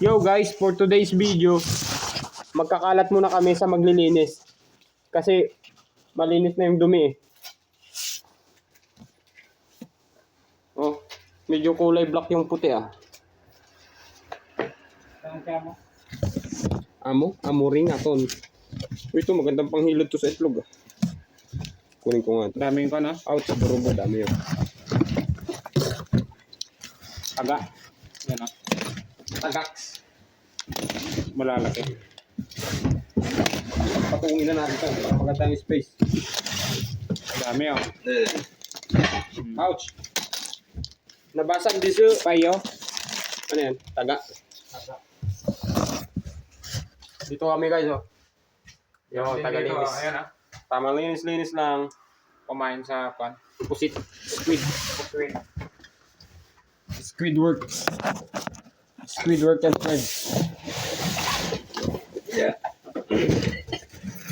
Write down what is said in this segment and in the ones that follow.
Yo guys, for today's video, magkakalat muna kami sa maglilinis. Kasi malinis na yung dumi eh. Oh, medyo kulay black yung puti ah. Saan kaya mo? Amo? Amuring aton. Ito magandang panghilod to sa itlog ah. Kunin ko nga ito. Daming ko no? Out sa burubo, dami yun. Taga. Yan o. Tagaks. Malalaki. Patungin na natin ito. Maganda yung space. Dami o. Ouch. Nabasag diso. Payo. Ano yan? Taga. Dito kami guys oh. Yo, tagalinis. Ayan ah. Tama linis-linis lang. Kumain sa kwan. Pusit. Squid. Wait. Squidwork. Squidwork and thread. Yeah.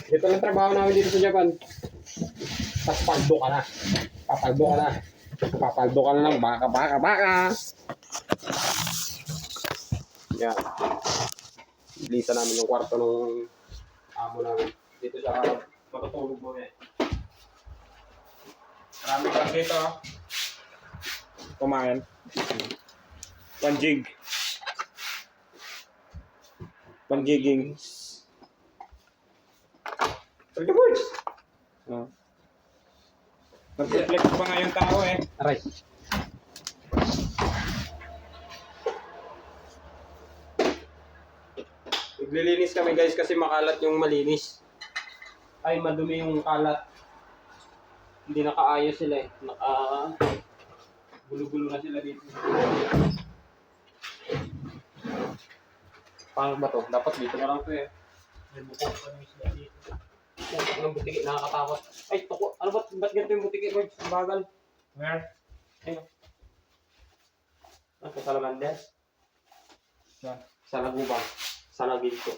Ito lang trabaho namin dito sa Japan. Tapos paldo ka na. Papaldo ka na. Papaldo ka na ng baka, baka, baka. Yan. Lisa namin yung kwarto nung amo namin. Dito siya matutulog mo eh. Marami kang dito oh. Kumain. One jig. One jigging. Sige, boys! Oh. Nag-reflex pa nga yung tao eh. Aray. Naglilinis kami guys kasi makalat yung malinis. Ay, madumi yung kalat. Hindi nakaayos sila eh. Naka... Gulo-gulo na sila dito. Paano ba to? Dapat dito na lang to eh. May bukok pa naman sila dito. Putak ng butiki, nakakatakot. Ay, tuko. Ano ba? Ba't ganito yung butiki, Roy? Ang bagal. Where? Ayun. Nasa salamander. Saan? Sa lagubang. Sa laginto.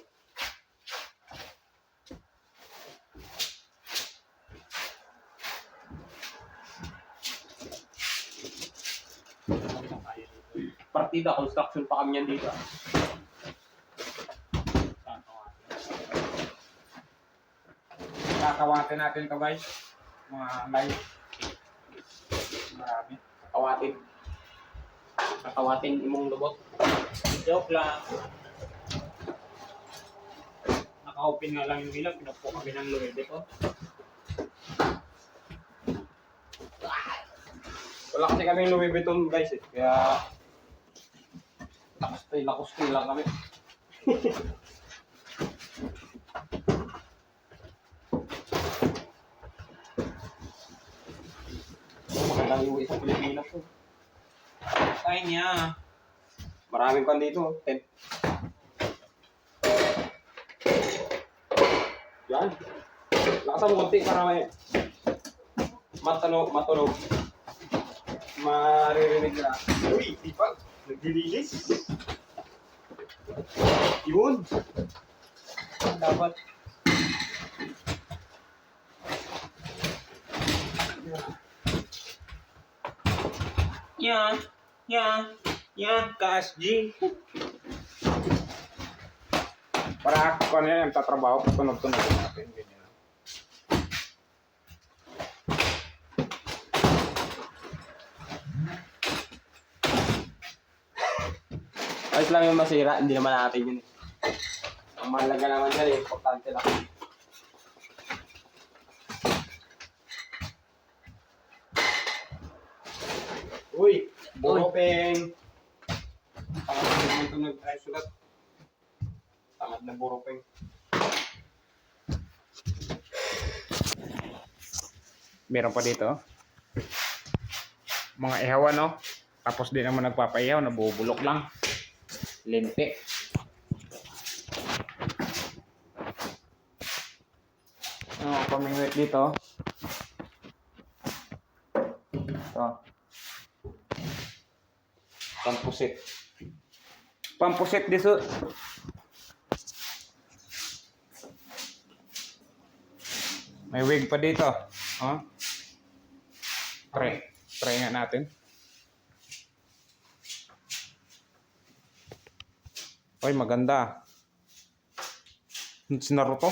Partida construction pa kami yan dito. Kakawatin natin to guys. Mga live. Marami. Kawatin. Kakawatin imong lubot. Joke lang. Naka-open nga lang yung ilaw. Pinupo kami ng Lloyd ito. Wala kasi kami Louis Vuitton guys eh. Kaya lakas tayo, lakos tayo lang kami. Magandang iwi sa Pilipinas to. Kaya niya. Maraming kan dito. Ten. Yan. Lakasan mo konti para may matano, matunog. Maririnig na. Uy, ba? Naglilinis. Yun. Dapat. Yan. Yan. Yan. KSG. Para ako ano yan, tatrabaho, tunog-tunog natin. Ganyan. Ayos lang yung masira, hindi naman natin yun. Ang mahalaga naman dyan, eh, importante lang. Uy, buropeng. Tamad na ito nag-try sulat. Tamad na buropeng. Meron pa dito. Mga ihawan, no? Tapos di naman nagpapaihaw, nabubulok lang. Lente. Ano, pamingwit dito. Ito. Pampusit. Pampusit dito. May wig pa dito. Oh. Try. Try nga natin. Oy, maganda. Si Naruto.